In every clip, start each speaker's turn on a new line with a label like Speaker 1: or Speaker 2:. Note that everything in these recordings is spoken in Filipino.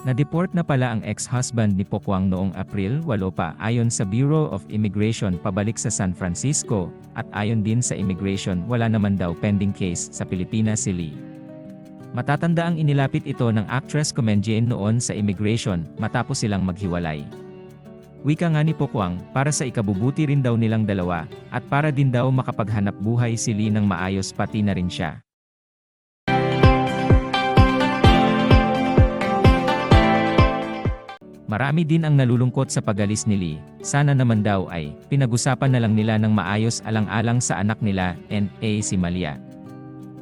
Speaker 1: Na-deport na pala ang ex-husband ni Pokwang noong April 8 pa ayon sa Bureau of Immigration pabalik sa San Francisco, at ayon din sa immigration wala naman daw pending case sa Pilipinas si Lee. Matatanda ang inilapit ito ng actress Comedian noon sa immigration matapos silang maghiwalay. Wika nga ni Pokwang, para sa ikabubuti rin daw nilang dalawa, at para din daw makapaghanap buhay si Lee ng maayos pati na rin siya. Marami din ang nalulungkot sa pagalis ni Lee, sana naman daw ay, pinag-usapan na lang nila ng maayos alang-alang sa anak nila, N.A. si Malia.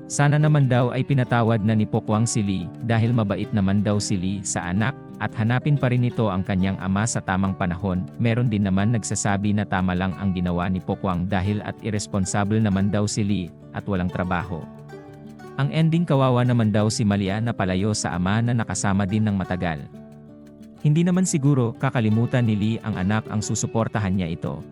Speaker 1: Sana naman daw ay pinatawad na ni Pokwang si Lee, dahil mabait naman daw si Lee sa anak, at hanapin pa rin ito ang kanyang ama sa tamang panahon, meron din naman nagsasabi na tama lang ang ginawa ni Pokwang dahil at irresponsible naman daw si Lee, at walang trabaho. Ang ending kawawa naman daw si Malia na palayo sa ama na nakasama din ng matagal. Hindi naman siguro kakalimutan ni Lee ang anak ang susuportahan niya ito.